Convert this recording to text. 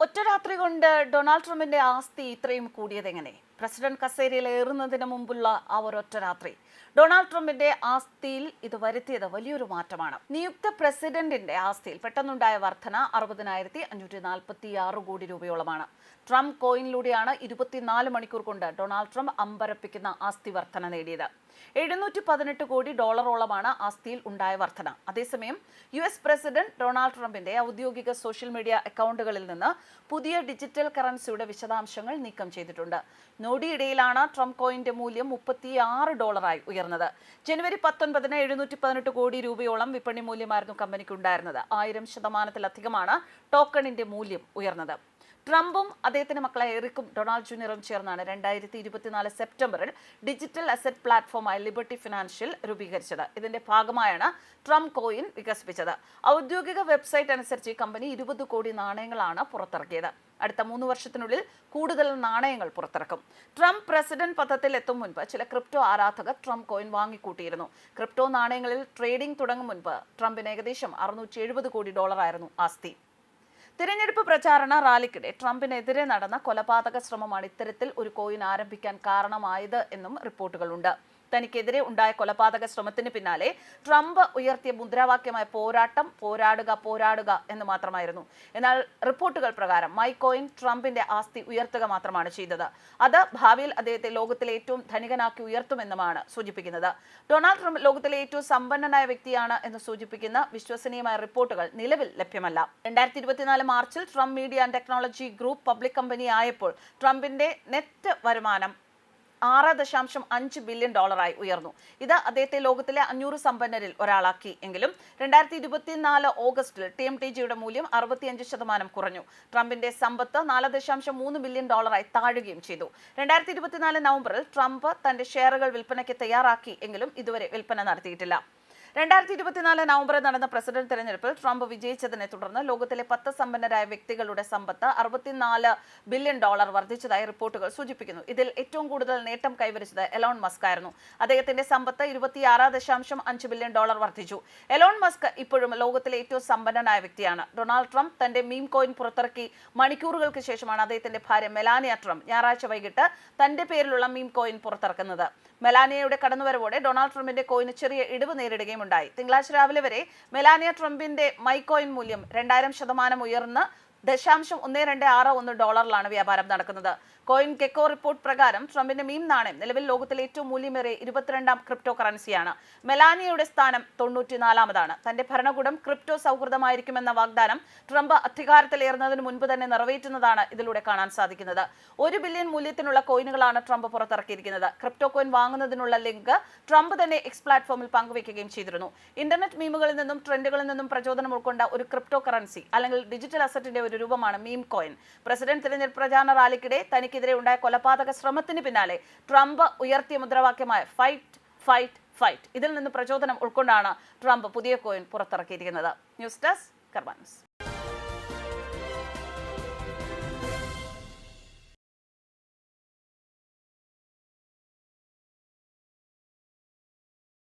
ഒറ്റ രാത്രി കൊണ്ട് ഡൊണാൾഡ് ട്രംപിന്റെ ആസ്തി ഇത്രയും കൂടിയതെങ്ങനെ? പ്രസിഡന്റ് കസേരയിൽ ഏറുന്നതിന് മുമ്പുള്ള ആ ഒരൊറ്റ രാത്രി. ഡൊണാൾഡ് ട്രംപിന്റെ ആസ്തിയിൽ ഇത് വരുത്തിയത് വലിയൊരു മാറ്റമാണ്. നിയുക്ത പ്രസിഡന്റിന്റെ ആസ്തിയിൽ പെട്ടെന്നുണ്ടായ വർധന അറുപതിനായിരത്തി അഞ്ഞൂറ്റി നാൽപ്പത്തി ആറ് കോടി രൂപയോളമാണ്. ട്രംപ് കോയിനിലൂടെയാണ് ഇരുപത്തിനാല് മണിക്കൂർ കൊണ്ട് ഡൊണാൾഡ് ട്രംപ് അമ്പരപ്പിക്കുന്ന ആസ്തി വർധന നേടിയത്. എഴുന്നൂറ്റി പതിനെട്ട് കോടി ഡോളറോളമാണ് ആസ്തിയിൽ ഉണ്ടായ വർധന. അതേസമയം യു എസ് പ്രസിഡന്റ് ഡൊണാൾഡ് ട്രംപിന്റെ ഔദ്യോഗിക സോഷ്യൽ മീഡിയ അക്കൗണ്ടുകളിൽ നിന്ന് പുതിയ ഡിജിറ്റൽ കറൻസിയുടെ വിശദാംശങ്ങൾ നീക്കം ചെയ്തിട്ടുണ്ട്. നോടിയിടയിലാണ് ട്രംപ് കോയിന്റെ മൂല്യം മുപ്പത്തി ആറ് ഡോളറായി ഉയർന്നത്. ജനുവരി പത്തൊൻപതിന് എഴുന്നൂറ്റി പതിനെട്ട് കോടി രൂപയോളം വിപണി മൂല്യമായിരുന്നു കമ്പനിക്ക് ഉണ്ടായിരുന്നത് ആയിരം ശതമാനത്തിലധികമാണ് ടോക്കണിന്റെ മൂല്യം ഉയർന്നത്. ട്രംപും അദ്ദേഹത്തിന്റെ മക്കളെ എറിക്കും ഡൊണാൾഡ് ജൂനിയറും ചേർന്നാണ് രണ്ടായിരത്തി ഇരുപത്തിനാല് സെപ്റ്റംബറിൽ ഡിജിറ്റൽ അസറ്റ് പ്ലാറ്റ്ഫോമായ ലിബർട്ടി ഫിനാൻഷ്യൽ രൂപീകരിച്ചത്. ഇതിന്റെ ഭാഗമായാണ് ട്രംപ് കോയിൻ വികസിപ്പിച്ചത്. ഔദ്യോഗിക വെബ്സൈറ്റ് അനുസരിച്ച് കമ്പനി ഇരുപത് കോടി നാണയങ്ങളാണ് പുറത്തിറക്കിയത്. അടുത്ത മൂന്ന് വർഷത്തിനുള്ളിൽ കൂടുതൽ നാണയങ്ങൾ പുറത്തിറക്കും. ട്രംപ് പ്രസിഡന്റ് പദത്തിൽ എത്തും മുൻപ് ചില ക്രിപ്റ്റോ ആരാധകർ ട്രംപ് കോയിൻ വാങ്ങിക്കൂട്ടിയിരുന്നു. ക്രിപ്റ്റോ നാണയങ്ങളിൽ ട്രേഡിംഗ് തുടങ്ങും മുൻപ് ട്രംപിന് ഏകദേശം അറുന്നൂറ്റി എഴുപത് കോടി ഡോളറായിരുന്നു ആസ്തി. തിരഞ്ഞെടുപ്പ് പ്രചാരണ റാലിക്കിടെ ട്രംപിനെതിരെ നടന്ന കൊലപാതക ശ്രമമാണ് ഇത്തരത്തിൽ ഒരു കോയിൻ ആരംഭിക്കാൻ കാരണമായത് എന്നും റിപ്പോർട്ടുകളുണ്ട്. തനിക്കെതിരെ ഉണ്ടായ കൊലപാതക ശ്രമത്തിന് പിന്നാലെ ട്രംപ് ഉയർത്തിയ മുദ്രാവാക്യമായ പോരാട്ടം പോരാടുക പോരാടുക എന്ന് മാത്രമായിരുന്നു. എന്നാൽ റിപ്പോർട്ടുകൾ പ്രകാരം മൈക്കോയിൻ കോയിൻ ട്രംപിന്റെ ആസ്തി ഉയർത്തുക മാത്രമാണ് ചെയ്തത്. അത് ഭാവിയിൽ അദ്ദേഹത്തെ ലോകത്തിലെ ഏറ്റവും ധനികനാക്കി ഉയർത്തുമെന്നുമാണ് സൂചിപ്പിക്കുന്നത്. ഡൊണാൾഡ് ട്രംപ് ലോകത്തിലെ ഏറ്റവും സമ്പന്നനായ വ്യക്തിയാണ് എന്ന് സൂചിപ്പിക്കുന്ന വിശ്വസനീയമായ റിപ്പോർട്ടുകൾ നിലവിൽ ലഭ്യമല്ല. രണ്ടായിരത്തി ഇരുപത്തിനാല് മാർച്ചിൽ Trump media and technology group public company ആയപ്പോൾ ട്രംപിന്റെ നെറ്റ് വരുമാനം ആറ് ദശാംശം അഞ്ച് ബില്യൺ ഡോളറായി ഉയർന്നു. ഇത് അദ്ദേഹത്തെ ലോകത്തിലെ അഞ്ഞൂറ് സമ്പന്നരിൽ ഒരാളാക്കി. എങ്കിലും രണ്ടായിരത്തി ഇരുപത്തിനാല് ഓഗസ്റ്റിൽ ടി എം ടി ജിയുടെ മൂല്യം അറുപത്തിയഞ്ച് ശതമാനം കുറഞ്ഞു. ട്രംപിന്റെ സമ്പത്ത് നാല് ദശാംശം മൂന്ന് ബില്യൺ ഡോളറായി താഴുകയും ചെയ്തു. രണ്ടായിരത്തി ഇരുപത്തിനാല് നവംബറിൽ ട്രംപ് തന്റെ ഷെയറുകൾ വിൽപ്പനയ്ക്ക് തയ്യാറാക്കി. എങ്കിലും ഇതുവരെ വിൽപ്പന നടത്തിയിട്ടില്ല. രണ്ടായിരത്തി ഇരുപത്തിനാല് നവംബറിൽ നടന്ന പ്രസിഡന്റ് തെരഞ്ഞെടുപ്പിൽ ട്രംപ് വിജയിച്ചതിനെ തുടർന്ന് ലോകത്തിലെ പത്ത് സമ്പന്നരായ വ്യക്തികളുടെ സമ്പത്ത് അറുപത്തിനാല് ബില്യൺ ഡോളർ വർദ്ധിച്ചതായി റിപ്പോർട്ടുകൾ സൂചിപ്പിക്കുന്നു. ഇതിൽ ഏറ്റവും കൂടുതൽ നേട്ടം കൈവരിച്ചത് എലോൺ മസ്ക് ആയിരുന്നു അദ്ദേഹത്തിന്റെ സമ്പത്ത് ഇരുപത്തിയാറ് ദശാംശം അഞ്ച് ബില്യൺ ഡോളർ വർദ്ധിച്ചു. എലോൺ മസ്ക് ഇപ്പോഴും ലോകത്തിലെ ഏറ്റവും സമ്പന്നനായ വ്യക്തിയാണ്. ഡൊണാൾഡ് ട്രംപ് തന്റെ മീം കോയിൻ പുറത്തിറക്കി മണിക്കൂറുകൾക്ക് ശേഷമാണ് അദ്ദേഹത്തിന്റെ ഭാര്യ മെലാനിയ ട്രംപ് ഞായറാഴ്ച വൈകിട്ട് തന്റെ പേരിലുള്ള മീം കോയിൻ പുറത്തിറക്കുന്നത്. മെലാനിയയുടെ കടന്നുവരവോടെ ഡൊണാൾഡ് ട്രംപിന്റെ കോയിന് ചെറിയ ഇടിവ് നേരിടുകയും ഉണ്ടായി. തിങ്കളാഴ്ച രാവിലെ വരെ മെലാനിയ ട്രംപിന്റെ മൈക്കോയിൻ കോയിൻ മൂല്യം രണ്ടായിരം ശതമാനം ഉയർന്ന് ദശാംശം ഒന്ന് രണ്ട് ആറ് ഒന്ന് ഡോളറിലാണ് വ്യാപാരം നടക്കുന്നത്. കോയിൻ കെക്കോ റിപ്പോർട്ട് പ്രകാരം ട്രംപിന്റെ മീം നാണയം നിലവിൽ ലോകത്തിലെ ഏറ്റവും മൂല്യമേറിയ ഇരുപത്തിരണ്ടാം ക്രിപ്റ്റോ കറൻസിയാണ് മെലാനിയയുടെ സ്ഥാനം തൊണ്ണൂറ്റിനാലാമതാണ്. തന്റെ ഭരണകൂടം ക്രിപ്റ്റോ സൗഹൃദമായിരിക്കുമെന്ന വാഗ്ദാനം ട്രംപ് അധികാരത്തിലേറുന്നതിന് മുൻപ് തന്നെ നിറവേറ്റുന്നതാണ് ഇതിലൂടെ കാണാൻ സാധിക്കുന്നത്. ഒരു ബില്യൺ മൂല്യത്തിനുള്ള കോയിനുകളാണ് ട്രംപ് പുറത്തിറക്കിയിരിക്കുന്നത്. ക്രിപ്റ്റോ കോയിൻ വാങ്ങുന്നതിനുള്ള ലിങ്ക് ട്രംപ് തന്നെ എക്സ് പ്ലാറ്റ്ഫോമിൽ പങ്കുവയ്ക്കുകയും ചെയ്തിരുന്നു. ഇന്റർനെറ്റ് മീമുകളിൽ നിന്നും ട്രെൻഡുകളിൽ നിന്നും പ്രചോദനം ഉൾക്കൊണ്ട ഒരു ക്രിപ്റ്റോ കറൻസി അല്ലെങ്കിൽ ഡിജിറ്റൽ അസറ്റിന്റെ ഒരു രൂപമാണ് മീം കോയിൻ. പ്രസിഡന്റ് തിരഞ്ഞെടുപ്പ് പ്രചാരണ റാലിക്കിടെ തനിക്കെതിരെ ഉണ്ടായ കൊലപാതക ശ്രമത്തിന് പിന്നാലെ ട്രംപ് ഉയർത്തിയ മുദ്രാവാക്യമായ ഫൈറ്റ് ഫൈറ്റ് ഫൈറ്റ് ഇതിൽ നിന്ന് പ്രചോദനം ഉൾക്കൊണ്ടാണ് ട്രംപ് പുതിയ കോയിൻ പുറത്തിറക്കിയിരിക്കുന്നത്. News desk കർബാൻസ്